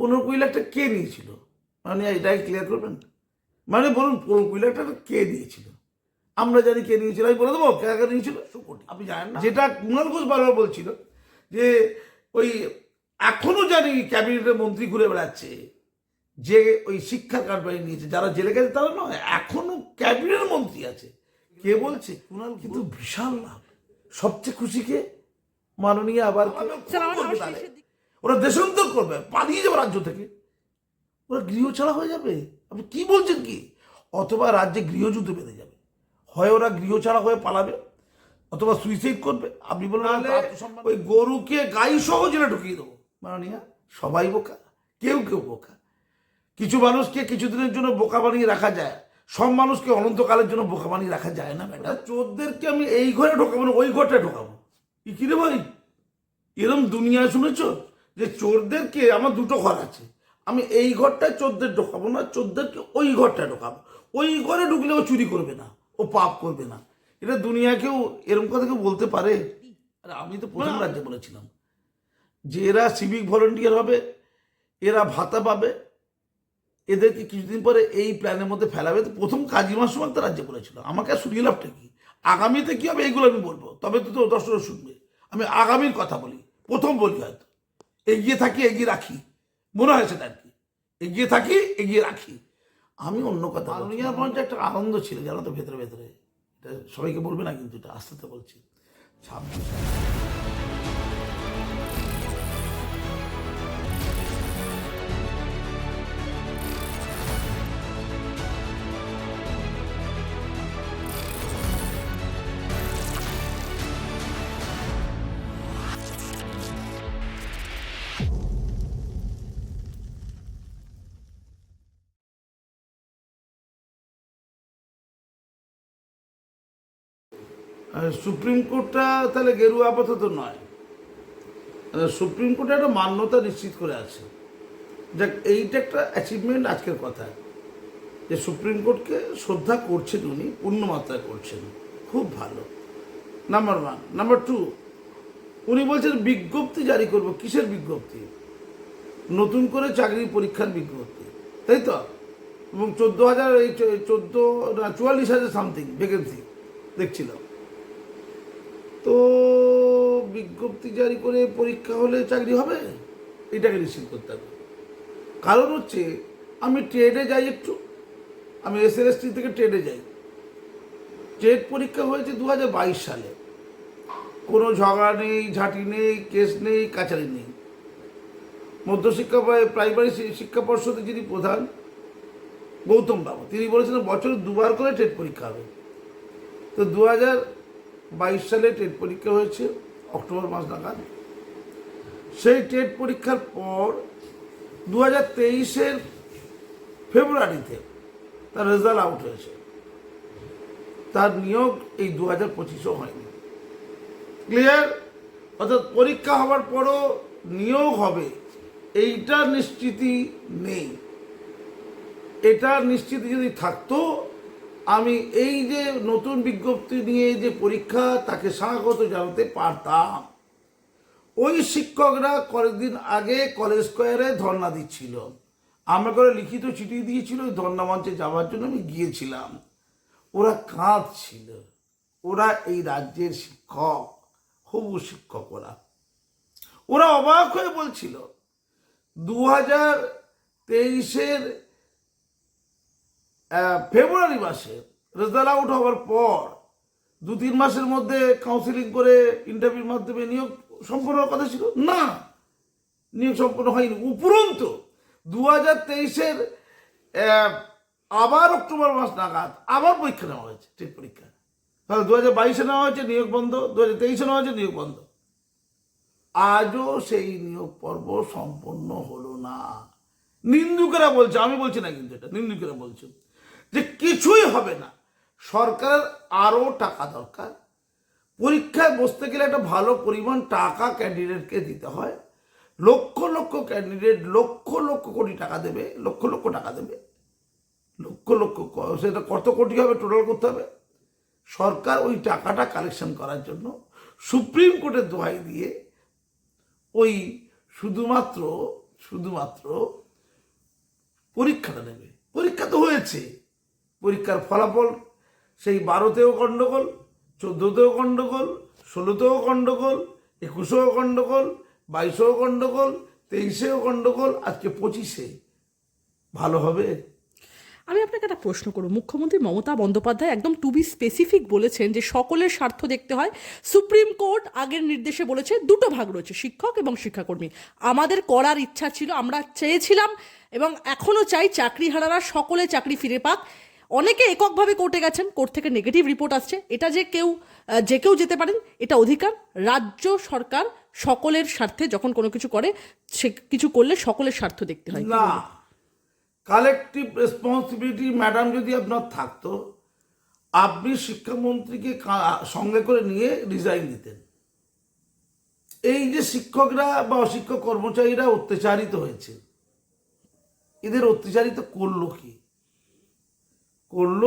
পনেরো কুড়ি লাখ টাকা কে নিয়েছিল? মানে এটাই ক্লিয়ার করবেন? মানে বলুন পনেরো কুড়ি লাখ টাকা কে নিয়েছিল? আমরা জানি কে নিয়েছিল আমি বলে দেবো কে কে নিয়েছিল? সুকোটি আপনি জানেন না। যেটা কুণাল ঘোষ বারবার বলছিল যে ওই এখনও জানি ক্যাবিনেটের মন্ত্রী ঘুরে বেড়াচ্ছে যে ওই শিক্ষা কার্ড বানিয়ে নিয়েছে যারা জেলে গেছে তারা নয় এখনও ক্যাবিনেট মন্ত্রী আছে। কে বলছে? কুণাল কিন্তু বিশাল লাভ সবচেয়ে খুশি কে? মাননীয় আবার ওরা দেশান্তর করবে পালিয়ে যাবে রাজ্য থেকে। ওরা গৃহ ছাড়া হয়ে যাবে? আপনি কি বলছেন কি? অথবা রাজ্যে গৃহযুদ্ধ বেঁধে যাবে। হয় ওরা গৃহ ছাড়া হয়ে পালাবে অথবা সুইসাইড করবে। আপনি আত্মসম্মান- ওই গরুকে গাই সহ জেলে ঢুকিয়ে দেবো। মাননীয়া সবাই বোকা কেউ কেউ বোকা। কিছু মানুষকে কিছুদিনের জন্য বোকা বানিয়ে রাখা যায় সব মানুষকে অনন্তকালের জন্য বোকা বানিয়ে রাখা যায় না ম্যাডাম? চোরদেরকে আমি এই ঘরে ঢোকাবো না ওই ঘরটা ঢোকাবো। কি রে ভাই? এরম দুনিয়ায় শুনেছ? যে চোরদেরকে আমার দুটো ঘর আছে। আমি এই ঘরটায় চোরদের ঢোকাবো না চোরদেরকে ওই ঘরটায় ঢোকাবো। ওই ঘরে ঢুকলে ও চুরি করবে না ও পাপ করবে না। এটা দুনিয়া কেউ এরম কথা কেউ বলতে পারে? আর আমি তো প্রথম রাজ্যে বলেছিলাম যে এরা সিভিক ভলেন্টিয়ার হবে এরা ভাতা পাবে এদেরকে কিছুদিন পরে এই প্ল্যানের মধ্যে ফেলাবে। তো প্রথম কাজিমার সময় তো রাজ্যে বলেছিল। আমাকে আর শুনিয়ে লাভটা কি? আগামীতে কী হবে এইগুলো আমি বলব। তবে তো তো দর্শক শুনবে। আমি আগামীর কথা বলি প্রথম বলি হয়তো। এগিয়ে থাকি এগিয়ে রাখি। মনে হয়েছে সেটা আর কি। এগিয়ে থাকি এগিয়ে রাখি। আমি অন্য কথা মাননীয় মঞ্চে একটা আনন্দ ছিল জানো তো ভেতরে ভেতরে। এটা সবাইকে বলবে না কিন্তু এটা আস্তে আস্তে বলছি। ছাব্বিশ। সুপ্রিম কোর্টটা তাহলে গেরুয়া আপাতত নয়। সুপ্রিম কোর্টে একটা মান্যতা নিশ্চিত করে আছে। যাক, এইটা একটা অ্যাচিভমেন্ট আজকের কথা যে সুপ্রিম কোর্টকে শ্রদ্ধা করছেন উনি, পূর্ণ মাত্রায় করছেন। খুব ভালো। নাম্বার ওয়ান নাম্বার টু উনি বলছেন বিজ্ঞপ্তি জারি করব। কিসের বিজ্ঞপ্তি? নতুন করে চাকরি পরীক্ষার বিজ্ঞপ্তি। তাই তো? এবং চোদ্দ হাজার, এই চোদ্দ চুয়াল্লিশ হাজার সামথিং ভ্যাকেন্সি দেখছিলাম। তো বিজ্ঞপ্তি জারি করে পরীক্ষা হলে চাকরি হবে? এটাকে নিশ্চিত করতে হবে। কারণ হচ্ছে, আমি ট্রেডে যাই একটু। আমি এস এল থেকে ট্রেডে যাই। ট্রেড পরীক্ষা হয়েছে দু হাজার বাইশ সালে। কোনো ঝগড়া নেই, ঝাঁটি নেই, কেস নেই, কাচারি নেই। মধ্যশিক্ষা প্রাইমারি শিক্ষা পর্ষদের যিনি প্রধান, গৌতম বাবু, তিনি বলেছিলেন বছরে দুবার করে টেট পরীক্ষা হবে। তো দু হাজার বাইশ সালে টেট পরীক্ষা হয়েছে, অক্টোবর মাস নাগাদ। সেই টেট পরীক্ষার পর দু হাজার তেইশের ফেব্রুয়ারিতে তার রেজাল্ট আউট হয়েছে। তার নিয়োগ এই দু হাজার পঁচিশও হয়নি। ক্লিয়ার অর্থাৎ পরীক্ষা হওয়ার পরও নিয়োগ হবে এইটা নিশ্চিতি নেই। এটা নিশ্চিত যদি থাকতো আমি এই যে নতুন বিজ্ঞপ্তি নিয়ে যে পরীক্ষা তাকে স্বাগত জানাতে পারতাম। ওই শিক্ষকরা কয়েকদিন আগে কলেজ স্কোয়ারে ধর্ণা দিচ্ছিল। আমার করে লিখিত চিঠি দিয়েছিল, ওই ধর্ণা মঞ্চে যাওয়ার জন্য আমি গিয়েছিলাম। ওরা কাঁদছিল। ওরা এই রাজ্যের শিক্ষক, হবু শিক্ষক ওরা। ওরা অবাক হয়ে বলছিল দু হাজার তেইশের ফেব্রুয়ারি মাসে রেজাল্ট আউট হওয়ার পর দু তিন মাসের মধ্যে কাউন্সিলিং করে ইন্টারভিউর মাধ্যমে নিয়োগ সম্পন্ন হওয়ার কথা ছিল? না। নিয়োগ সম্পন্ন হয়নি। উপরন্তু দু হাজার তেইশের আবার অক্টোবর মাস নাগাদ আবার পরীক্ষা নেওয়া হয়েছে, টেট পরীক্ষা। তাহলে দু হাজার বাইশে নেওয়া হয়েছে, নিয়োগ বন্ধ। দু হাজার তেইশে নেওয়া হয়েছে, নিয়োগ বন্ধ। আজও সেই নিয়োগ পর্ব সম্পন্ন হলো না। নিন্দুকেরা বলছে, আমি বলছি না কিন্তু এটা, নিন্দুকেরা বলছে। যে কিছুই হবে না। সরকারের আরও টাকা দরকার। পরীক্ষায় বসতে গেলে একটা ভালো পরিমাণ টাকা ক্যান্ডিডেটকে দিতে হয়। লক্ষ লক্ষ ক্যান্ডিডেট লক্ষ লক্ষ কোটি টাকা দেবে, লক্ষ লক্ষ টাকা দেবে। লক্ষ লক্ষ সেটা কত কোটি হবে টোটাল করতে হবে। সরকার ওই টাকাটা কালেকশন করার জন্য সুপ্রিম কোর্টের দোহাই দিয়ে ওই শুধুমাত্র শুধুমাত্র পরীক্ষাটা নেবে। পরীক্ষা তো হয়েছে। পরীক্ষার ফলাফল, সেই বারোতেও গণ্ডগোল চোদ্দোতেও গণ্ডগোল ষোলোতেও গণ্ডগোল একুশেও গণ্ডগোল বাইশেও গণ্ডগোল তেইশেও গণ্ডগোল আজকে পঁচিশে। ভালো হবে? আমি আপনাকে একটা প্রশ্ন করব। মুখ্যমন্ত্রী মমতা বন্দ্যোপাধ্যায় একদম টু বি স্পেসিফিক বলেছেন যে সকলের স্বার্থ দেখতে হয়। সুপ্রিম কোর্ট আগের নির্দেশে বলেছে দুটো ভাগ রয়েছে, শিক্ষক এবং শিক্ষাকর্মী। আমাদের করার ইচ্ছা ছিল, আমরা চেয়েছিলাম এবং এখনও চাই চাকরি হারারা সকলে চাকরি ফিরে পাক। অনেকে এককভাবে কোর্টে গেছেন, কোর্ট থেকে নেগেটিভ রিপোর্ট আসছে। এটা যে কেউ যে কেউ যেতে পারেন, এটা অধিকার। রাজ্য সরকার সকলের স্বার্থে যখন কোনো কিছু করে, সে কিছু করলে সকলের স্বার্থ দেখতে হয়। না। কালেকটিভ রেসপন্সিবিলিটি ম্যাডাম যদি আপনার থাকতো, আপনি শিক্ষামন্ত্রীকে সঙ্গে করে নিয়ে রিজাইন দিতেন। এই যে শিক্ষকরা বা অশিক্ষক কর্মচারীরা অত্যাচারিত হয়েছে, এদের অত্যাচারিত করল কি? করল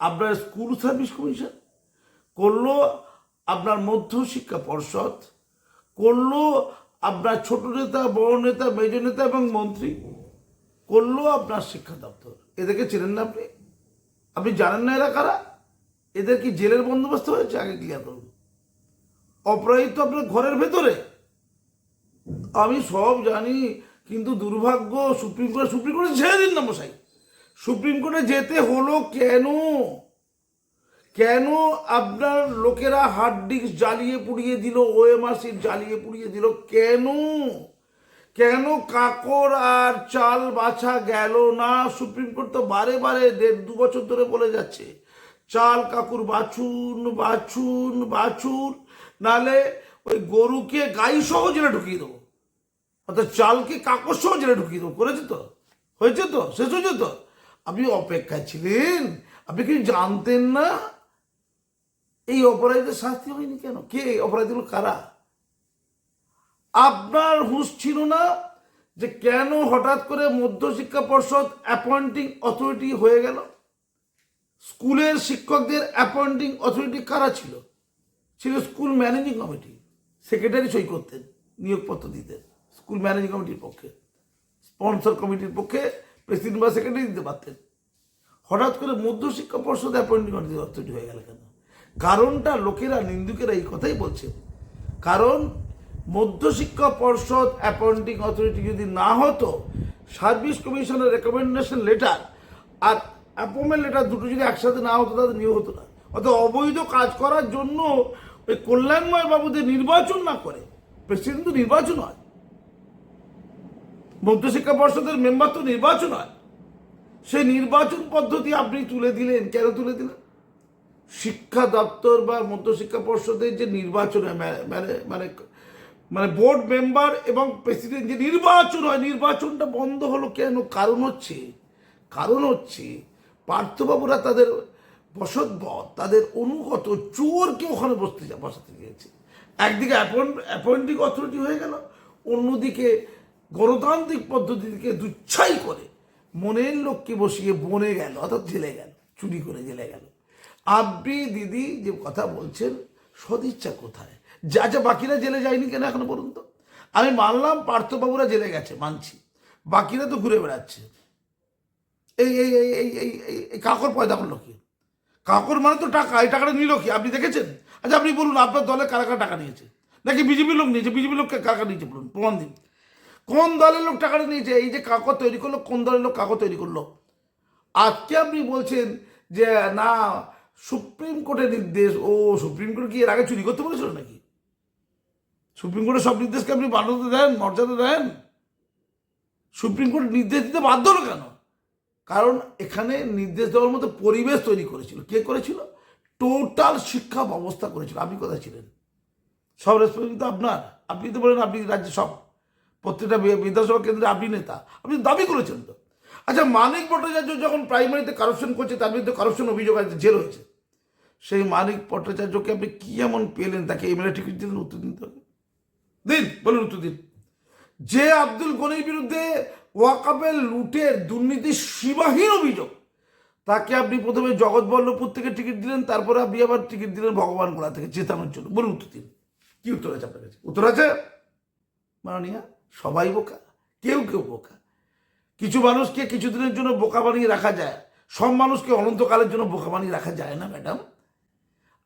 আপনার স্কুল সার্ভিস কমিশন, করল আপনার মধ্য শিক্ষা পর্ষদ, করল আপনার ছোট নেতা, বড় নেতা মেজ নেতা এবং মন্ত্রী, করল আপনার শিক্ষা দপ্তর। এদেরকে চেনেন না আপনি? আপনি জানেন না এরা কারা? এদের কি জেলের বন্দোবস্ত হয়েছে? আগে ক্লিয়ার করুন। অপরাধী তো আপনার ঘরের ভেতরে? আমি সব জানি, কিন্তু দুর্ভাগ্য সুপ্রিম কোর্ট, সুপ্রিম কোর্টে ছেড়ে দিন না মশাই। সুপ্রিম কোর্টে যেতে হলো কেন? কেন আপনার লোকেরা হার্ড ডিস্ক জ্বালিয়ে পুড়িয়ে দিল ওএমআর সিট জ্বালিয়ে পুড়িয়ে দিল? কেন? কেন কাকর আর চাল বাছা গেল না? সুপ্রিম কোর্ট তো বারে বারে দেড় দু বছর ধরে বলে যাচ্ছে, চাল কাকুর বাছুন বাছুন বাছুন, নালে ওই গরুকে গাই সহ জেলে ঢুকিয়ে দেবো। অর্থাৎ চালকে কাকর সহ জেলে ঢুকিয়ে দেবো। করেছে তো? হয়েছে তো? শেষ হয়েছে তো? আপনি অপেক্ষায় ছিলেন। আপনি কি জানতেন না? এই অপরাধীদের শাস্তি হয়নি কেন? কে অপরাধীগুলো কারা? আপনার হুঁশ ছিল না যে কেন হঠাৎ করে মধ্যশিক্ষা পর্ষদ অ্যাপয়েন্টিং অথরিটি হয়ে গেল? স্কুলের শিক্ষকদের অ্যাপয়েন্টিং অথরিটি কারা ছিল? ছিল স্কুল ম্যানেজিং কমিটি। সেক্রেটারি সই করতেন, নিয়োগপত্র দিতেন, স্কুল ম্যানেজিং কমিটির পক্ষে, স্পন্সর কমিটির পক্ষে প্রেসিডেন্ট বা সেক্রেটারি দিতে পারতেন। হঠাৎ করে মধ্যশিক্ষা পর্ষদ অ্যাপয়েন্টিং অথরিটি হয়ে গেল কেন? কারণটা লোকেরা, নিন্দুকেরা এই কথাই বলছে। কারণ মধ্যশিক্ষা পর্ষদ অ্যাপয়েন্টিং অথরিটি যদি না হতো সার্ভিস কমিশনের রেকমেন্ডেশন লেটার আর অ্যাপয়েন্টমেন্ট লেটার দুটো যদি একসাথে না হতো তাদের নিয়োগ হতো না। অর্থাৎ অবৈধ কাজ করার জন্য ওই কল্যাণময় বাবুদের নির্বাচন না করে। প্রেসিডেন্ট তো নির্বাচন হয়। মধ্যশিক্ষা পর্ষদের মেম্বার তো নির্বাচন হয়। সেই নির্বাচন পদ্ধতি আপনি তুলে দিলেন, কেন তুলে দিলেন? শিক্ষা দপ্তর বা মধ্যশিক্ষা পর্ষদের যে নির্বাচন মানে মানে- মানে বোর্ড মেম্বার এবং প্রেসিডেন্ট যে নির্বাচন হয়, নির্বাচনটা বন্ধ হলো কেন? কারণ হচ্ছে কারণ হচ্ছে পার্থবাবুরা তাদের বসতবদ তাদের অনুগত চোরকে ওখানে বসতে, বসাতে গিয়েছে। একদিকে অ্যাপয়েন্টিং অথরিটি হয়ে গেল, অন্যদিকে গণতান্ত্রিক পদ্ধতিকে দুচ্ছাই করে মনের লোককে বসিয়ে বনে গেল, অর্থাৎ জেলে গেল, চুরি করে জেলে গেল। আপনি দিদি যে কথা বলছেন, সদিচ্ছা কোথায়? যা যা বাকিরা জেলে যায়নি কেন এখনও বলুন তো আমি মানলাম পার্থবাবুরা জেলে গেছে, মানছি। বাকিরা তো ঘুরে বেড়াচ্ছে। এই এই এই এই এই এই এই কাকর পয়দা করল কি? কাকর মানে তো টাকা, এই টাকাটা নিল কি? আপনি দেখেছেন? আচ্ছা আপনি বলুন, আপনার দলে কারা কারা টাকা নিয়েছে? নাকি বিজেপি লোক নিয়েছে? বিজেপি লোককে কাকা নিয়েছে বলুন, প্রমাণ দিন। কোন দলের লোক টাকাটা নিয়েছে? এই যে কাকর তৈরি করল, কোন দলের লোক কাকর তৈরি করল? আজকে আপনি বলছেন যে, না, সুপ্রিম কোর্টের নির্দেশ, ও সুপ্রিম কোর্ট কি এর আগে চুরি করতে বলেছিল নাকি? সুপ্রিম কোর্টের সব নির্দেশকে আপনি মান্যতা দেন, মর্যাদা দেন। সুপ্রিম কোর্ট নির্দেশ দিতে বাধ্য হলো কেন? কারণ এখানে নির্দেশ দেওয়ার মতো পরিবেশ তৈরি করেছিল। কে করেছিল? টোটাল শিক্ষা ব্যবস্থা করেছিল। আপনি কোথায় ছিলেন? সব রেসপন্সিবিলিটি আপনার। আপনি তো বলেন, আপনি রাজ্যে সব প্রত্যেকটা বিধানসভা কেন্দ্রে আপনি নেতা। আপনি দাবি করেছেন তো। আচ্ছা মানিক ভট্টাচার্য যখন প্রাইমারিতে কারপশন করছে, তার বিরুদ্ধে কারাপশন অভিযোগ আছে, জেল হয়েছে। সেই মানিক ভট্টাচার্যকে আপনি কি এমন পেলেন? তাকে এমএলএ টিকিট দিলেন, উত্তর দিতে হবে। দিন, বলুন উত্তর দিন। যে আব্দুল গনির বিরুদ্ধে ওয়াকাবের লুটের দুর্নীতির সীমাহীন অভিযোগ, তাকে আপনি প্রথমে জগৎবল্লভপুর থেকে টিকিট দিলেন, তারপরে আপনি আবার টিকিট দিলেন ভগবান গোলা থেকে, জেতানোর জন্য। বলুন উত্তর দিন। কি উত্তর আছে আপনার কাছে? উত্তর আছে? মাননীয়া? সবাই বোকা, কেউ কেউ বোকা। কিছু মানুষকে কিছুদিনের জন্য বোকা বানিয়ে রাখা যায়, সব মানুষকে অনন্তকালের জন্য বোকা বানিয়ে রাখা যায় না, ম্যাডাম।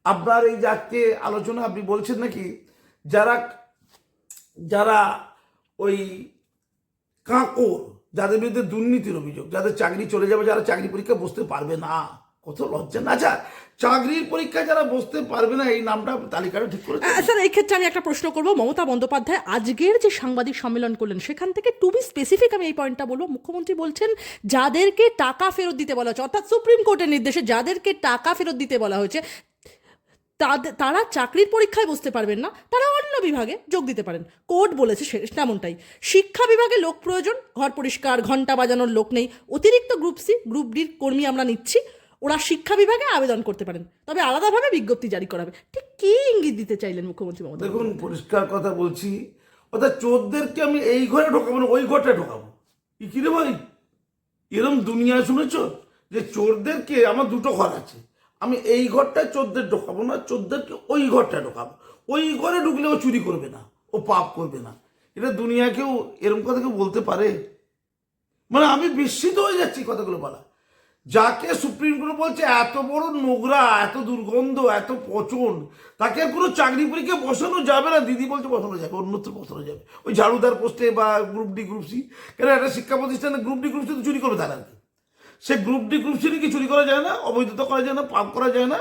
আপনার এই যে আজকে আলোচনা আপনি বলছেন নাকি, যারা যারা ওই কাঁকর যাদের বিরুদ্ধে দুর্নীতির অভিযোগ, যাদের চাকরি চলে যাবে, যারা চাকরি পরীক্ষা বসতে পারবে না। কত লজ্জা, না আচ্ছা চাকরির পরীক্ষা যারা বসতে পারবে না, এই নামটা তালিকাটা ঠিক করে স্যার, এই ক্ষেত্রে আমি একটা প্রশ্ন করব। মমতা বন্দ্যোপাধ্যায় আজকের যে সাংবাদিক সম্মেলন করলেন, সেখান থেকে টু বি স্পেসিফিক আমি এই পয়েন্টটা বলব। মুখ্যমন্ত্রী বলছেন, যাদেরকে টাকা ফেরত দিতে বলা হয়েছে অর্থাৎ সুপ্রিম কোর্টের নির্দেশে যাদেরকে টাকা ফেরত দিতে বলা হয়েছে তারা চাকরির পরীক্ষায় বসতে পারবেন না, তারা অন্য বিভাগে যোগ দিতে পারেন। কোর্ট বলেছে সে- তেমনটাই। শিক্ষা বিভাগে লোক প্রয়োজন, ঘর পরিষ্কার ঘণ্টা বাজানোর লোক নেই, অতিরিক্ত গ্রুপ সি, গ্রুপ ডির কর্মী আমরা নিচ্ছি। ওরা শিক্ষা বিভাগে আবেদন করতে পারেন। তবে আলাদাভাবে বিজ্ঞপ্তি জারি করা হবে। ঠিক কী ইঙ্গিত দিতে চাইলেন মুখ্যমন্ত্রী মমতা দেখুন পরিষ্কার কথা বলছি অর্থাৎ চোরদেরকে আমি এই ঘরে ঢোকাবো না ওই ঘরটা ঢোকাবো। কি কি রে ভাই? এরম দুনিয়া শুনেছ যে চোরদেরকে আমার দুটো ঘর আছে। আমি এই ঘরটায় চোরদের ঢোকাবো না চোরদেরকে ওই ঘরটা ঢোকাবো। ওই ঘরে ঢুকলে ও চুরি করবে না ও পাপ করবে না। এটা দুনিয়া কেউ এরম কথা কেউ বলতে পারে? মানে আমি বিস্মিত হয়ে যাচ্ছি কথাগুলো বলা যাকে সুপ্রিম কোর্ট বলছে এত বড় নোংরা, এত দুর্গন্ধ, এত পচন, তাকে কোনো চাকরি পরীক্ষা বসানো যাবে না। দিদি বলছে বসানো যাবে, অন্যত্র বসানো যাবে। ওই ঝাড়ুদার পোস্টে বা গ্রুপ ডি গ্রুপ সি কেন একটা শিক্ষা প্রতিষ্ঠানে গ্রুপ ডি গ্রুপ সি তো চুরি করবে তারা সে গ্রুপ ডি গ্রুপ সি কি চুরি করা যায় না? অবৈধতা করা যায় না? পাপ করা যায় না?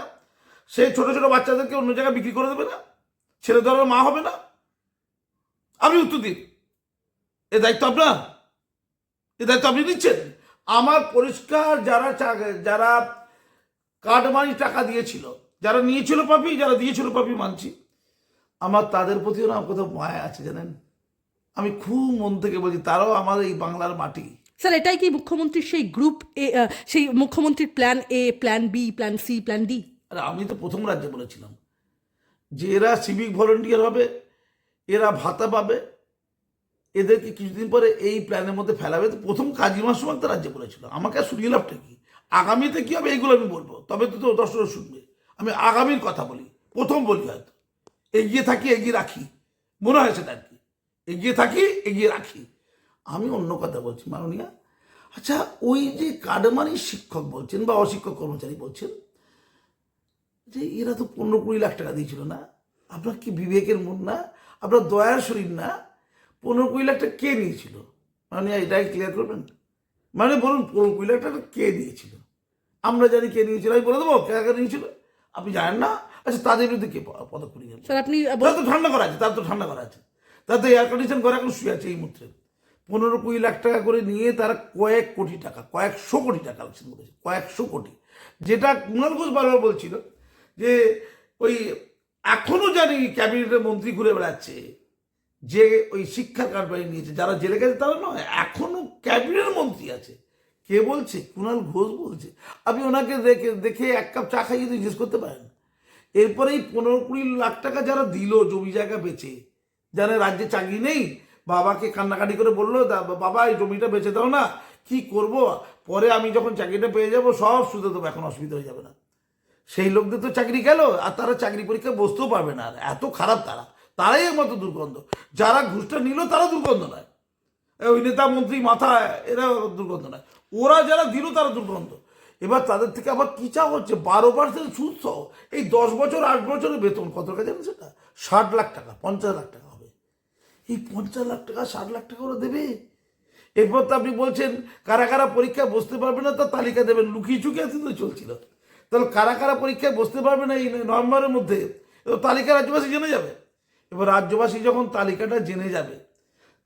সে ছোট ছোট বাচ্চাদেরকে অন্য জায়গায় বিক্রি করে দেবে না? ছেলে ধরার মা হবে না? আপনি উত্তর দিন এ দায়িত্ব আপনার? এ দায়িত্ব আপনি নিচ্ছেন? আমার পরিষ্কার যারা যারা কাটমানি টাকা দিয়েছিল যারা নিয়েছিল পাপি যারা দিয়েছিল পাপি মানছি আমার তাদের প্রতিও না কোথাও মায়া আছে জানেন? আমি খুব মন থেকে বলছি তারাও আমার এই বাংলার মাটি। স্যার এটাই কি মুখ্যমন্ত্রীর সেই গ্রুপ এ সেই মুখ্যমন্ত্রীর plan A plan B plan C plan D আর আমি তো প্রথম রাজ্যে বলেছিলাম যে এরা সিভিক ভলেন্টিয়ার হবে এরা ভাতা পাবে এদেরকে কিছুদিন পরে এই প্ল্যানের মধ্যে ফেলাবে। তো প্রথম কাজী সময় তো রাজ্যে বলেছিল। আমাকে শুনিয়ে লাভটা কি? আগামীতে কি হবে এইগুলো আমি বলব। তবে তো তো দর্শক শুনবে। আমি আগামীর কথা বলি। প্রথম বলি হয়তো। এগিয়ে থাকি, এগিয়ে রাখি। মনে হয় সেটা আর কি। এগিয়ে থাকি, এগিয়ে রাখি। আমি অন্য কথা বলছি, মাননীয়া। আচ্ছা ওই যে কাডমানি শিক্ষক বলছেন বা অশিক্ষক কর্মচারী বলছেন, যে এরা তো পনেরো কুড়ি লাখ টাকা দিয়েছিল না? আপনার কি বিবেকের মন না? আপনার দয়ার শরীর না? পনেরো কুড়ি লাখটা কে নিয়েছিল? মানে এটাই ক্লিয়ার করবেন? মানে বলুন পনেরো কুড়ি লাখ টাকা কে দিয়েছিল আমরা জানি কে নিয়েছিল আমি বলে দেবো কে কে নিয়েছিল? আপনি জানেন না? আচ্ছা তাদের বিরুদ্ধে কে পদক্ষেপ স্যার আপনি তো ঠান্ডা করা আছে তার তো ঠান্ডা করা আছে। তার তো এয়ার কন্ডিশন করা এখন শুয়ে আছে এই মুহূর্তে। পনেরো কুড়ি লাখ টাকা করে নিয়ে তারা কয়েক কোটি টাকা কয়েকশো কোটি টাকা কালেকশন করেছে কয়েকশো কোটি। যেটা কুণাল ঘোষ বারবার বলছিল যে ওই এখনও জানি ক্যাবিনেটের মন্ত্রী ঘুরে বেড়াচ্ছে যে ওই শিক্ষার কারবারি নিয়েছে, যারা জেলে গেছে তারা নয়, এখনও ক্যাবিনেট মন্ত্রী আছে। কে বলছে? কুণাল ঘোষ বলছে। আপনি ওনাকে দেখে দেখে এক কাপ চা খাইয়ে জিজ্ঞেস করতে পারেন। এরপরে এই পনেরো কুড়ি লাখ টাকা যারা দিল, জমি জায়গা বেচে, যারা রাজ্যে চাকরি নেই, বাবাকে কান্নাকাটি করে বলল, "দা- বাবা, এই জমিটা বেচে দাও না, কি করব? পরে আমি যখন চাকরিটা পেয়ে যাব, সব সুদে দেবো, এখন অসুবিধা হয়ে যাবে না। সেই লোকদের তো চাকরি গেল, আর তারা চাকরি পরীক্ষায় বসতেও পারবে না। আর এত খারাপ তারা। তারাই একমাত্র দুর্গন্ধ। যারা ঘুষটা নিল, তারা দুর্গন্ধ নয়। ওই নেতা মন্ত্রী মাথা এরা দুর্গন্ধ নয়। ওরা যারা দিল, তারা দুর্গন্ধ। এবার তাদের থেকে আবার কি চা হচ্ছে? বারো পার্সেন্ট সুদ সহ এই দশ বছর, আট বছরের বেতন কত টাকা জানেন সেটা? ষাট লাখ টাকা, পঞ্চাশ লাখ টাকা হবে। এই পঞ্চাশ লাখ টাকা, ষাট লাখ টাকা ওরা দেবে। এরপর তো আপনি বলছেন, কারা কারা পরীক্ষায় বসতে পারবে না তার তালিকা দেবেন। লুকিয়ে চুকিয়ে কিন্তু চলছিল। তাহলে কারা কারা পরীক্ষায় বসতে পারবে না এই নভেম্বরের মধ্যে? তালিকা রাজ্যবাসী জেনে যাবে। এবার রাজ্যবাসী যখন তালিকাটা জেনে যাবে,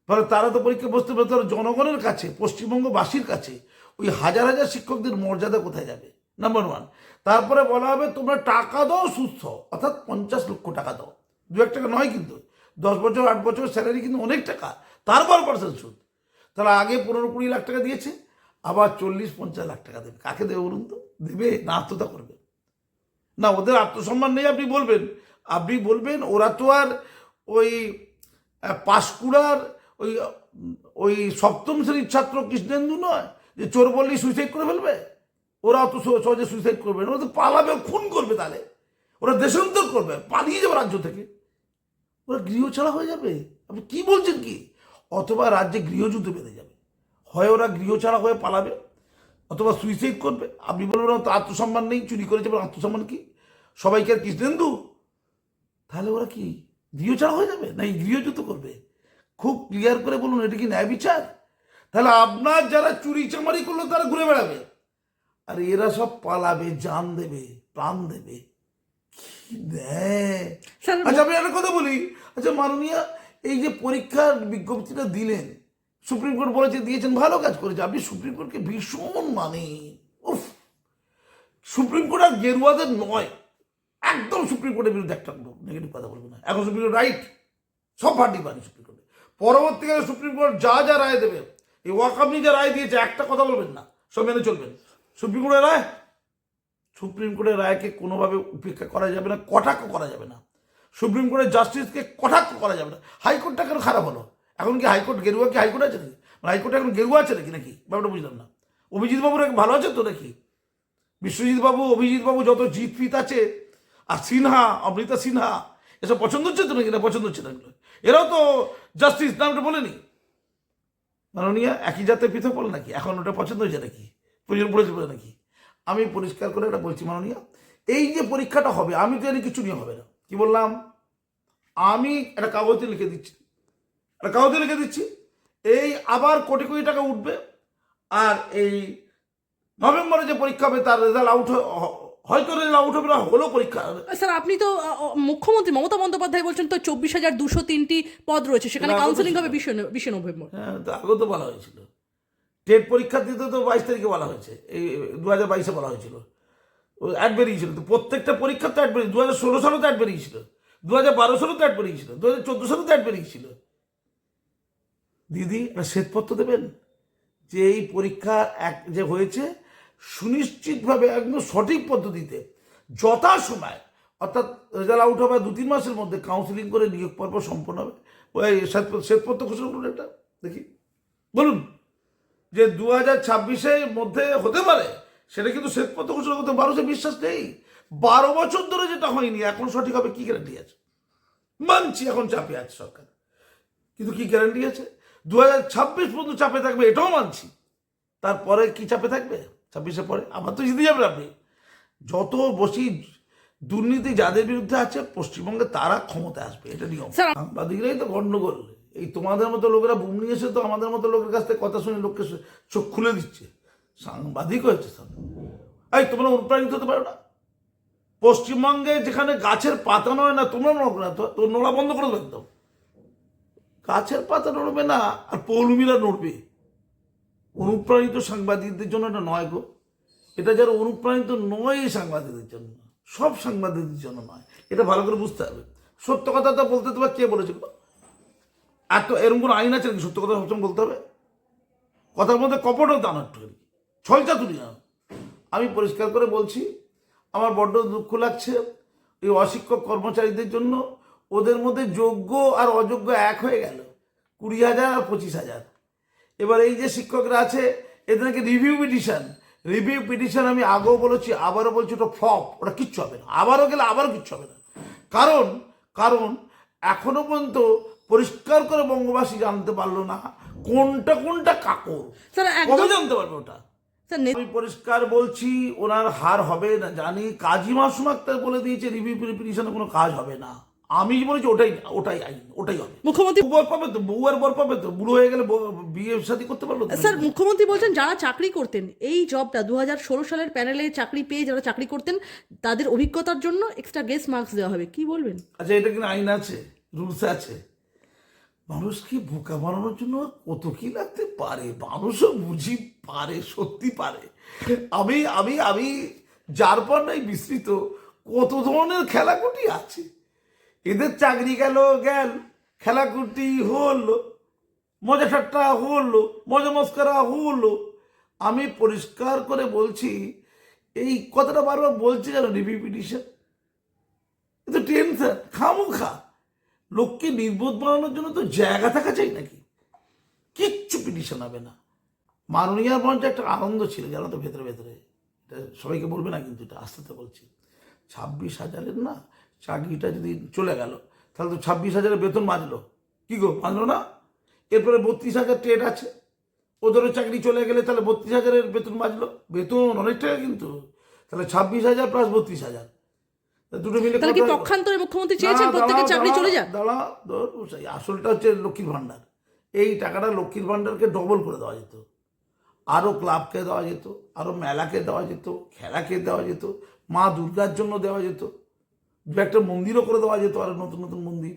ফলে তারা তো পরীক্ষা বসতে পারে তারা জনগণের কাছে, পশ্চিমবঙ্গবাসীর কাছে, ওই হাজার হাজার শিক্ষকদের মর্যাদা কোথায় যাবে? নাম্বার ওয়ান তারপরে বলা হবে তোমরা টাকা দাও সুস্থ অর্থাৎ পঞ্চাশ লক্ষ টাকা দাও। দু এক টাকা নয় কিন্তু, দশ বছর, আট বছর স্যালারি কিন্তু অনেক টাকা তার বারো পার্সেন্ট সুদ। তাহলে আগে পনেরো কুড়ি লাখ টাকা দিয়েছে, আবার চল্লিশ পঞ্চাশ লাখ টাকা দেবে। কাকে দেবে বলুন তো? দেবে না আত্মতা করবে। না, ওদের আত্মসম্মান নেই আপনি বলবেন। আপনি বলবেন, ওরা তো আর ওই পাঁশকুড়ার ওই ওই সপ্তম শ্রেণির ছাত্র কৃষ্ণেন্দু নয়, যে চোর বললেই সুইসাইড করে ফেলবে? ওরা অত সহ- সহজে সুইসাইড করবে ওরা তো পালাবে, খুন করবে তাহলে। ওরা দেশান্তর করবে, পালিয়ে যাবে রাজ্য থেকে। ওরা গৃহ ছাড়া হয়ে যাবে? আপনি কি বলছেন কি? অথবা রাজ্যে গৃহযুদ্ধ বেঁধে যাবে। হয় ওরা গৃহ ছাড়া হয়ে পালাবে, অথবা সুইসাইড করবে। আপনি বলবেন তো আত্মসম্মান নেই, চুরি করেছে আত্মসম্মান কি? সবাইকে আর কৃষ্ণেন্দু তাহলে ওরা কি গৃহ ছাড়া হয়ে যাবে? না এই গৃহযুদ্ধ করবে? খুব ক্লিয়ার করে বলুন এটা কি ন্যায় বিচার? তাহলে আপনার যারা চুরি চামারি করল তারা ঘুরে বেড়াবে। আর এরা সব পালাবে জান দেবে প্রাণ দেবে। আচ্ছা আমি একটা কথা বলি। আচ্ছা মাননীয় এই যে পরীক্ষার বিজ্ঞপ্তিটা দিলেন সুপ্রিম কোর্ট বলেছে দিয়েছেন ভালো কাজ করেছে। আপনি সুপ্রিম কোর্টকে ভীষণ মানে। উফ! সুপ্রিম কোর্ট আর গেরুয়াদের নয়। একদম সুপ্রিম কোর্টের বিরুদ্ধে একটা নেগেটিভ কথা বলবে না। এখন সুপ্রিম কোর্ট রাইট সব পার্টি মানে সুপ্রিম কোর্টে। পরবর্তীকালে সুপ্রিম কোর্ট যা যা রায় দেবে, এই ওয়াকামনি যা রায় দিয়েছে, একটা কথা বলবেন না, সব মেনে চলবেন। সুপ্রিম কোর্টের রায়? সুপ্রিম কোর্টের রায়কে কোনোভাবে উপেক্ষা করা যাবে না, কটাক্ষ করা যাবে না। সুপ্রিম কোর্টের জাস্টিসকে কটাক্ষ করা যাবে না। হাইকোর্টটা কেন খারাপ হলো? এখন কি হাইকোর্ট গেরুয়া কি হাইকোর্ট আছে নাকি? মানে হাইকোর্টে এখন গেরুয়া আছে নাকি নাকি? ব্যাপারটা বুঝলাম না। অভিজিৎ বাবুর ভালো আছে তো নাকি? বিশ্বজিৎ বাবু, অভিজিৎ বাবু যত জিত ফিত আছে আর সিনহা, অমৃতা সিনহা, এসব পছন্দ হচ্ছে তো নাকি? না, পছন্দ হচ্ছে না এরাও তো জাস্টিস, নামটা বলেনি মাননীয়, একই জাতের পৃথক বলে নাকি? এখন ওটা পছন্দ হয়েছে নাকি? প্রয়োজন পড়েছে বলে নাকি? আমি পরিষ্কার করে এটা বলছি, মাননীয়। এই যে পরীক্ষাটা হবে, আমি তো জানি কিছু নিয়ে হবে না। কি বললাম? আমি একটা কাগজে লিখে দিচ্ছি। একটা কাগজে লিখে দিচ্ছি। এই আবার কোটি কোটি টাকা উঠবে। আর এই নভেম্বরে যে পরীক্ষা হবে, তার রেজাল্ট আউট হয়তো হলো পরীক্ষা। স্যার আপনি তো মুখ্যমন্ত্রী মমতা বন্দ্যোপাধ্যায় বলছেন তো চব্বিশ হাজার দুশো তিনটি পদ রয়েছে সেখানে কাউন্সিলিং হবে বিশে বিশে নভেম্বর। হ্যাঁ তা তো বলা হয়েছিল। টেট পরীক্ষা দিতে তো বাইশ তারিখে বলা হয়েছে এই দু হাজার বাইশে বলা হয়েছিল। অ্যাড বেরিয়েছিল তো প্রত্যেকটা পরীক্ষা তো অ্যাড বেরিয়ে দু হাজার ষোলো সালেও তো অ্যাড বেরিয়েছিল দু হাজার বারো সালেও তো অ্যাড বেরিয়েছিল দু হাজার চোদ্দ সালেও তো অ্যাড বেরিয়েছিল। দিদি একটা শ্বেতপত্র দেবেন? যে এই পরীক্ষা এক যে হয়েছে সুনিশ্চিতভাবে একদম সঠিক পদ্ধতিতে যথাসময়, অর্থাৎ রেজাল্ট আউট হবে দু তিন মাসের মধ্যে কাউন্সিলিং করে নিয়োগ পর্ব সম্পন্ন হবে। ওই শ্বেত- শ্বেতপত্র ঘোষণা করুন এটা, দেখি। বলুন যে দু হাজার ছাব্বিশের মধ্যে হতে পারে, সেটা কিন্তু শ্বেতপত্র ঘোষণা করতে মানুষের বিশ্বাস নেই। বারো বছর ধরে যেটা হয়নি, এখন সঠিক হবে কি গ্যারান্টি আছে? মানছি এখন চাপে আছে সরকার। কিন্তু কি গ্যারান্টি আছে? দু হাজার ছাব্বিশ পর্যন্ত চাপে থাকবে, এটাও মানছি। তারপরে কি চাপে থাকবে? ছাব্বিশের পরে আবার তো জিতে যাবেন আপনি। যত বসি দুর্নীতি যাদের বিরুদ্ধে আছে পশ্চিমবঙ্গে তারা ক্ষমতায় আসবে এটা নিয়ম। সাংবাদিকরাই তো গণ্ডগোল। এই তোমাদের মতো লোকেরা বুম নিয়ে এসে তো আমাদের মতো লোকের কাছ থেকে কথা শুনে লোককে চোখ খুলে দিচ্ছে। সাংবাদিক হয়েছে এই তোমরা অনুপ্রাণিত হতে পারো না। পশ্চিমবঙ্গে যেখানে গাছের পাতা নয় না তোমরা নড়বে না তো তোর নোড়া বন্ধ করে দেবে একদম। গাছের পাতা নড়বে না আর পৌলুমিরা নড়বে। অনুপ্রাণিত সাংবাদিকদের জন্য এটা নয় গো। এটা যারা অনুপ্রাণিত নয় সাংবাদিকদের জন্য। সব সাংবাদিকদের জন্য নয়। এটা ভালো করে বুঝতে হবে। সত্য কথা তো বলতে তোমার কে বলেছে? আর এরকম কোনো আইন আছে সত্য কথা সবসময় বলতে হবে? কথার মধ্যে কপটও দানো একটুখানি। ছলচা তুলি না। আমি পরিষ্কার করে বলছি, আমার বড্ড দুঃখ লাগছে এই অশিক্ষক কর্মচারীদের জন্য। ওদের মধ্যে যোগ্য আর অযোগ্য এক হয়ে গেল। কুড়ি হাজার আর পঁচিশ হাজার। এবার এই যে শিক্ষকরা আছে এদের নাকি রিভিউ পিটিশন রিভিউ পিটিশন আমি আগেও বলেছি আবারও বলছি ওটা ফ্লপ ওটা কিচ্ছু হবে না। আবারও গেলে আবারও কিচ্ছু হবে না। কারণ কারণ এখনও পর্যন্ত পরিষ্কার করে বঙ্গবাসী জানতে পারল না কোনটা কোনটা কাকর। কবে জানতে পারবে ওটা? আমি পরিষ্কার বলছি ওনার হার হবে না জানি। কাজী মাসুম আক্তার বলে দিয়েছে রিভিউ পিটিশনে কোনো কাজ হবে না। আমি বলেছি ওটাই ওটাই আইন ওটাই হবে। মুখ্যমন্ত্রী বর পাবে তো বউ আর বর পাবে তো বুড়ো হয়ে গেলে বিয়ে শাদী করতে পারল স্যার মুখ্যমন্ত্রী বলছেন যারা চাকরি করতেন এই জবটা দু হাজার ষোলো সালের প্যানেলে চাকরি পেয়ে যারা চাকরি করতেন তাদের অভিজ্ঞতার জন্য এক্সট্রা গেস্ট মার্কস দেওয়া হবে। কি বলবেন? আচ্ছা এটা কিনা আইন আছে রুলস আছে। মানুষকে বোকা বানানোর জন্য কত কি লাগতে পারে? মানুষও বুঝি পারে সত্যি পারে। আমি আমি আমি যার পর নাই বিস্তৃত কত ধরনের খেলাকুটি আছে। এদের চাকরি গেল গেল। খেলাকুটি হলো, মজা ঠাট্টা হলো, মজা মস্করা হলো। আমি পরিষ্কার করে বলছি, এই কথাটা বারবার বলছি কেন রিভিউ পিটিশন? কিন্তু টেনশন, খামোখা। লোককে নির্বোধ বানানোর জন্য তো জায়গা থাকা চাই নাকি? কিচ্ছু পিটিশন হবে না। মাননীয় মঞ্চে একটা আনন্দ ছিল, জানো তো, ভেতরে ভেতরে। এটা সবাইকে বলবে না কিন্তু এটা, আস্তে আস্তে বলছি। ছাব্বিশ হাজারের না চাকরিটা যদি চলে গেল তাহলে তো ছাব্বিশ হাজারের বেতন বাঁচলো। কি গো বাঁচলো না? এরপরে বত্রিশ হাজার ট্রেড আছে। ওদেরও চাকরি চলে গেলে তাহলে বত্রিশ হাজারের বেতন বাজলো বেতন অনেক টাকা কিন্তু। তাহলে ছাব্বিশ হাজার প্লাস বত্রিশ হাজার। দুটো মিলে তাহলে কি পক্ষান্তরে মুখ্যমন্ত্রী চেয়েছেন প্রত্যেকের চাকরি চলে যাক? দাঁড়াও, ধর, আসলটা হচ্ছে লক্ষ্মীর ভাণ্ডার। এই টাকাটা লক্ষ্মীর ভাণ্ডারকে ডবল করে দেওয়া যেত। আরও ক্লাবকে দেওয়া যেত আরও মেলাকে দেওয়া যেত খেলাকে দেওয়া যেত মা দুর্গার জন্য দেওয়া যেত। একটা মন্দিরও করে দেওয়া যেত আরও নতুন নতুন মন্দির।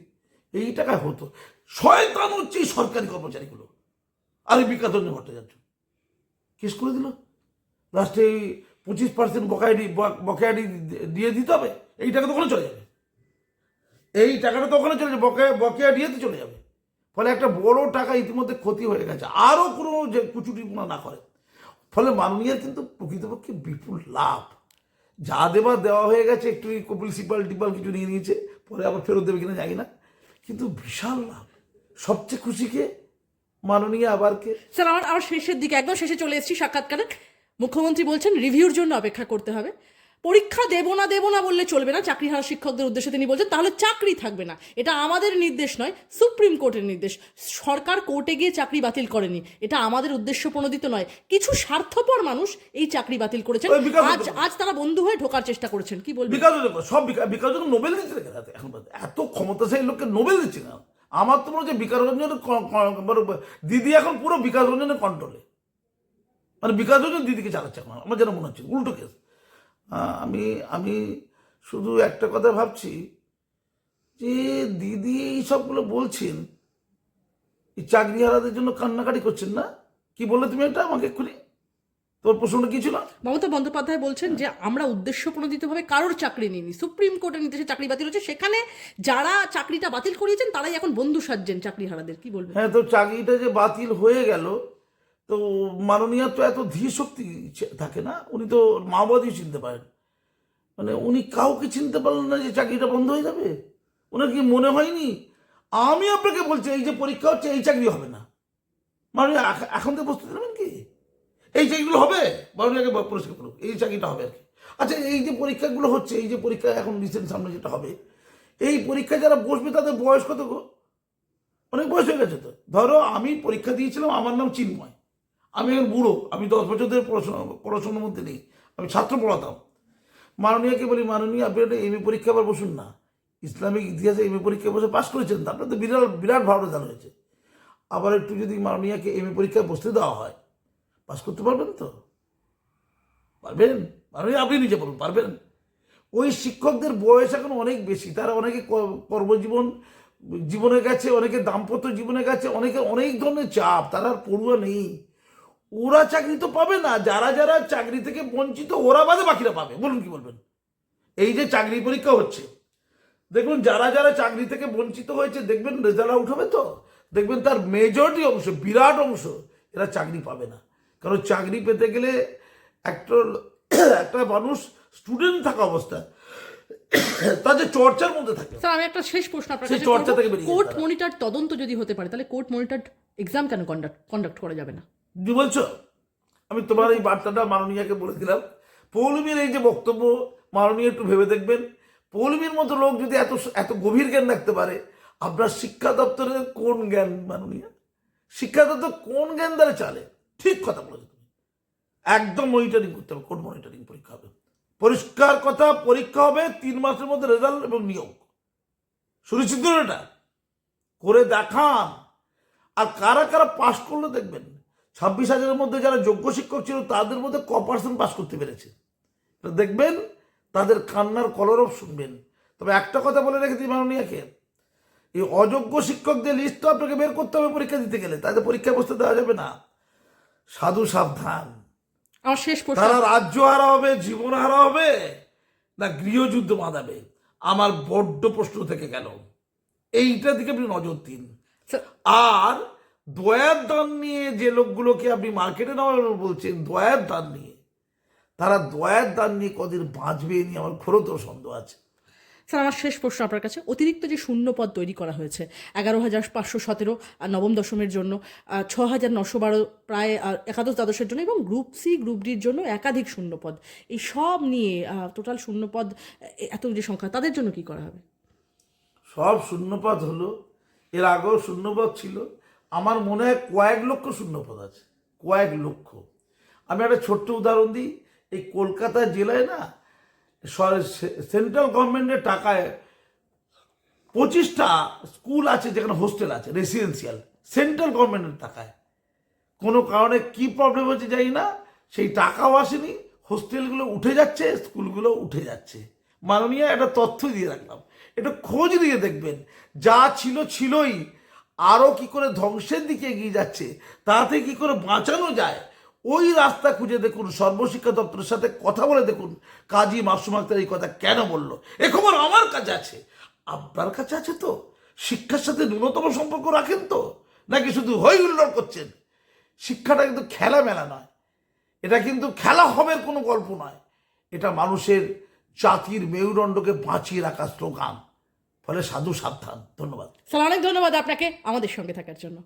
এই টাকায় হতো। শয়তান হচ্ছে এই সরকারি কর্মচারীগুলো। আর এই বিকাশ রঞ্জন ভট্টাচার্য। কেস করে দিল। লাস্টে এই পঁচিশ পার্সেন্ট বকায়াডি বকেয়াডি দিয়ে দিতে হবে, এই টাকা তো ওখানে চলে যাবে। এই টাকাটা তো ওখানে চলে যাবে বকেয়া বকেয়া দিয়েতে চলে যাবে। ফলে একটা বড় টাকা ইতিমধ্যে ক্ষতি হয়ে গেছে। আরও কোনো যে কুচুটি না করে। ফলে মাননীয় কিন্তু প্রকৃতপক্ষে বিপুল লাভ। যা দেবার দেওয়া হয়ে গেছে, একটু এই কপিল সিপাল টিপাল কিছু নিয়ে নিয়েছে, পরে আবার ফেরত দেবে কিনা জানি না। কিন্তু বিশাল লাভ। সবচেয়ে খুশিকে মাননীয় আবার কে স্যার, আমার আমার শেষের দিকে, একদম শেষে চলে এসেছি সাক্ষাৎকারে মুখ্যমন্ত্রী বলছেন রিভিউর জন্য অপেক্ষা করতে হবে। পরীক্ষা দেবো না দেবো না বললে চলবে না চাকরি হারা শিক্ষকদের উদ্দেশ্যে তিনি বলছেন তাহলে চাকরি থাকবে না। এটা আমাদের নির্দেশ নয় সুপ্রিম কোর্টের নির্দেশ। সরকার কোর্টে গিয়ে চাকরি বাতিল করেনি এটা আমাদের উদ্দেশ্য প্রণোদিত নয়। কিছু স্বার্থপর মানুষ এই চাকরি বাতিল করেছেন। আজ আজ তারা বন্ধু হয়ে ঢোকার চেষ্টা করেছেন কি বলবেন? বিকাশ সব বিকাশ নোবেল দিচ্ছে এখন এত ক্ষমতাশালী লোককে নোবেল দিচ্ছে না আমার তো মনে হচ্ছে বিকাশ রঞ্জনের দিদি এখন পুরো বিকাশ রঞ্জনের কন্ট্রোলে। মানে বিকাশ রঞ্জন দিদিকে চালাচ্ছে আমার যেন মনে হচ্ছে উল্টো কেস। আমি আমি শুধু একটা কথা ভাবছি যে দিদি এই সবগুলো বলছেন এই চাকরি হারাদের জন্য কান্নাকাটি করছেন না? কি বললে তুমি এটা আমাকে এক্ষুনি? তোর প্রশ্নটা কি ছিল? মমতা বন্দ্যোপাধ্যায় বলছেন যে আমরা উদ্দেশ্য প্রণোদিতভাবে কারোর চাকরি নিইনি। সুপ্রিম কোর্টের নির্দেশে চাকরি বাতিল হচ্ছে। সেখানে যারা চাকরিটা বাতিল করিয়েছেন তারাই এখন বন্ধু সাজছেন চাকরি হারাদের কি বলবেন? হ্যাঁ তো চাকরিটা যে বাতিল হয়ে গেল তো মাননীয় তো এত ধীর শক্তি থাকে না? উনি তো মাওবাদী চিনতে পারেন। মানে উনি কাউকে চিনতে পারলেন না যে চাকরিটা বন্ধ হয়ে যাবে? ওনার কি মনে হয়নি? আমি আপনাকে বলছি, এই যে পরীক্ষা হচ্ছে, এই চাকরি হবে না। মাননীয় এখন তো প্রস্তুতি নেবেন কি? এই চাকরিগুলো হবে? মাননীয়কে পরিষ্কার করুক এই চাকরিটা হবে আর কি। আচ্ছা এই যে পরীক্ষাগুলো হচ্ছে, এই যে পরীক্ষা এখন রিসেন্ট সামনে যেটা হবে, এই পরীক্ষা যারা বসবে, তাদের বয়স কত অনেক বয়স হয়ে গেছে তো। ধরো, আমি পরীক্ষা দিয়েছিলাম, আমার নাম চিন্ময়। আমি এখন বুড়ো, আমি দশ বছর ধরে পড়াশোনা, পড়াশোনার মধ্যে নেই। আমি ছাত্র পড়াতাম। মাননীয়কে বলি, মাননীয়, আপনি একটা এমএ পরীক্ষা আবার বসুন না। ইসলামিক ইতিহাসে এমএ পরীক্ষা বসে পাশ করেছেন আপনার তো বিরাট বিরাট ভালো রেজাল্ট হয়েছে। আবার একটু যদি মাননীয়কে এমএ পরীক্ষায় বসতে দেওয়া হয়, পাশ করতে পারবেন তো? পারবেন? মাননীয়, আপনি নিজে বলুন, পারবেন? ওই শিক্ষকদের বয়স এখন অনেক বেশি। তারা অনেকে কর্মজীবন, জীবনে গেছে, অনেকে দাম্পত্য জীবনে গেছে, অনেকে অনেক ধরনের চাপ। তারা আর পড়ুয়া নেই। ওরা চাকরি তো পাবে না যারা যারা চাকরি থেকে বঞ্চিত ওরা বাদে বাকিরা পাবে। বলুন কি বলবেন? এই যে চাকরি পরীক্ষা হচ্ছে দেখুন যারা যারা চাকরি থেকে বঞ্চিত হয়েছে দেখবেন রেজাল্ট আউট হবে তো? দেখবেন তার মেজরিটি অংশ বিরাট অংশ এরা চাকরি পাবে না। কারণ চাকরি পেতে গেলে একটা একটা মানুষ স্টুডেন্ট থাকা অবস্থা তার যে চর্চার মধ্যে থাকে। স্যার আমি একটা শেষ প্রশ্ন আপনার কাছে চর্চা থেকে কোর্ট মনিটর তদন্ত যদি হতে পারে তাহলে কোর্ট মনিটর এক্সাম কেন কন্ডাক্ট কন্ডাক্ট করা যাবে না? কি বলছো? আমি তোমার এই বার্তাটা মাননীয়াকে বলে দিলাম। পৌলমীর এই যে বক্তব্য, মাননীয় একটু ভেবে দেখবেন। পৌলমীর মতো লোক যদি এত এত গভীর জ্ঞান রাখতে পারে, আপনার শিক্ষা দপ্তরের কোন জ্ঞান, মাননীয়? শিক্ষা দপ্তর কোন জ্ঞান দ্বারা চালে? ঠিক কথা বলেছ তুমি। একদম মনিটরিং করতে হবে, কোন মনিটরিং পরীক্ষা হবে? পরিষ্কার কথা, পরীক্ষা হবে, তিন মাসের মধ্যে রেজাল্ট এবং নিয়োগ। সুনিশ্চিত এটা? করে দেখান। আর কারা কারা পাশ করলে দেখবেন? ছাব্বিশ হাজারের মধ্যে যারা যোগ্য শিক্ষক ছিল তাদের মধ্যে ক পার্সেন্ট পাস করতে পেরেছে। তো দেখবেন তাদের কান্নার কলরব শুনবেন। তবে একটা কথা বলে রেখেছি মাননীয়াকে এই অযোগ্য শিক্ষকদের লিস্ট তো আপনাকে বের করতে হবে পরীক্ষা দিতে গেলে তাদের পরীক্ষায় বসতে দেওয়া যাবে না। সাধু সাবধান। তারা রাজ্য হারা হবে জীবন হারা হবে না গৃহযুদ্ধ বাঁধাবে? আমার বড্ড প্রশ্ন থেকে গেল। এইটার দিকে আপনি নজর দিন। আর দয়ার দান নিয়ে যে লোকগুলোকে আপনি মার্কেটে নেওয়ার বলছেন দয়ার দান নিয়ে। তারা দয়ার দান নিয়ে কদিন বাঁচবে নিয়ে আমার ঘোরতর সন্দেহ আছে। স্যার আমার শেষ প্রশ্ন আপনার কাছে। অতিরিক্ত যে শূন্য পদ তৈরি করা হয়েছে এগারো হাজার পাঁচশো সতেরো নবম দশমের জন্য ছ হাজার নশো বারো প্রায় একাদশ দ্বাদশের জন্য এবং গ্রুপ সি গ্রুপ ডির জন্য একাধিক শূন্য পদ। এই সব নিয়ে টোটাল শূন্য পদ এত যে সংখ্যা তাদের জন্য কি করা হবে? সব শূন্যপাত হলো। এর আগেও শূন্যপাত ছিল। আমার মনে হয় কয়েক লক্ষ শূন্যপদ আছে। কয়েক লক্ষ। আমি একটা ছোট্ট উদাহরণ দিই। এই কলকাতা জেলায় না সেন্ট্রাল গভর্নমেন্টের টাকায় পঁচিশটা স্কুল আছে যেখানে হোস্টেল আছে, রেসিডেন্সিয়াল, সেন্ট্রাল গভর্নমেন্টের টাকায়। কোনো কারণে কি প্রবলেম হচ্ছে জানি না। সেই টাকাও আসেনি, হোস্টেলগুলো উঠে যাচ্ছে, স্কুলগুলো উঠে যাচ্ছে। মাননীয়, একটা তথ্য দিয়ে রাখলাম। একটু খোঁজ দিয়ে দেখবেন। যা ছিল, ছিলই। আরও কি করে ধ্বংসের দিকে এগিয়ে যাচ্ছে, তাতে কি করে বাঁচানো যায়, ওই রাস্তা খুঁজে দেখুন, সর্বশিক্ষা দপ্তরের সাথে কথা বলে দেখুন, কাজী মাসুম আক্তার এই কথা কেন বলল? এ খবর আমার কাছে আছে। আপনার কাছে আছে তো? শিক্ষার সাথে ন্যূনতম সম্পর্ক রাখেন তো? নাকি শুধু হই হুল্লোড় করছেন? শিক্ষাটা কিন্তু খেলা মেলা নয়। এটা কিন্তু খেলা হবের কোনো গল্প নয়। এটা মানুষের জাতির মেরুদণ্ডকে বাঁচিয়ে রাখার স্লোগান। ফলে সাধু সাবধান। ধন্যবাদ। স্যার অনেক ধন্যবাদ আপনাকে আমাদের সঙ্গে থাকার জন্য।